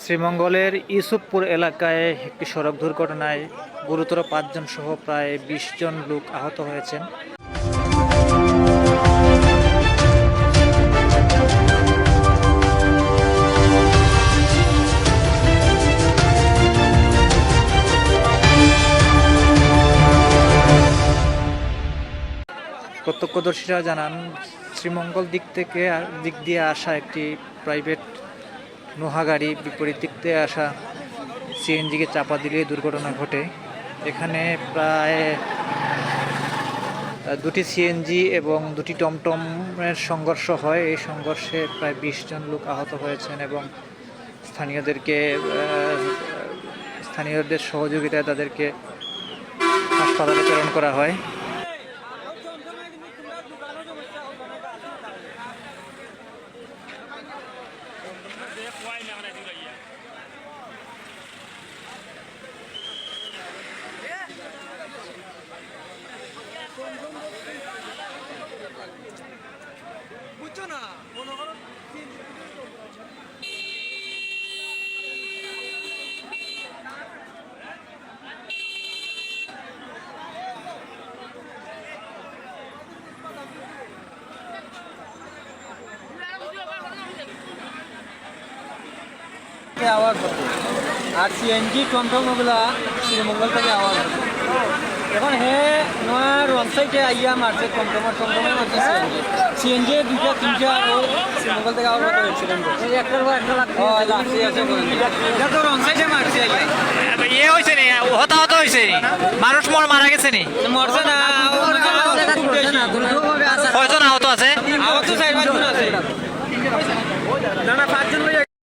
শ্রীমঙ্গলের ইউসুফপুর এলাকায় একটি সড়ক দুর্ঘটনায় গুরুতর পাঁচজন সহ প্রায় বিশ জন লোক আহত হয়েছেন। প্রত্যক্ষদর্শীরা জানান, শ্রীমঙ্গল দিক থেকে, দিক দিয়ে আসা একটি প্রাইভেট নোহা গাড়ি বিপরীত দিক থেকে আসা সিএনজিকে চাপা দিলে দুর্ঘটনা ঘটে। এখানে প্রায় দুটি সিএনজি এবং দুটি টমটমের সংঘর্ষ হয়। এই সংঘর্ষে প্রায় বিশ জন লোক আহত হয়েছেন এবং স্থানীয়দেরকে স্থানীয়দের সহযোগিতায় তাদেরকে হাসপাতালে প্রেরণ করা হয়। না। মনে করো আওয়াজ হতো আর সিএনজি টমটম ওগুলা শ্রীমঙ্গল থেকে আওয়াজ এখন হে নয়া আইয়া মারছে টমটমে মারছে সিএনজি দুইটা তিনটা ও শ্রীমঙ্গল থেকে অ্যাক্সিডেন্ট একটার পর একটা লাগছে লাগছে আছে এটা তো মারছে ইয়ে হয়েছে নি? হতাহত হয়েছে নি? মানুষ মর মারা গেছে নি? মরছে না কয়জন আহত আছে? আওয়াজ চার পাঁচজন আছে। না না পাঁচজন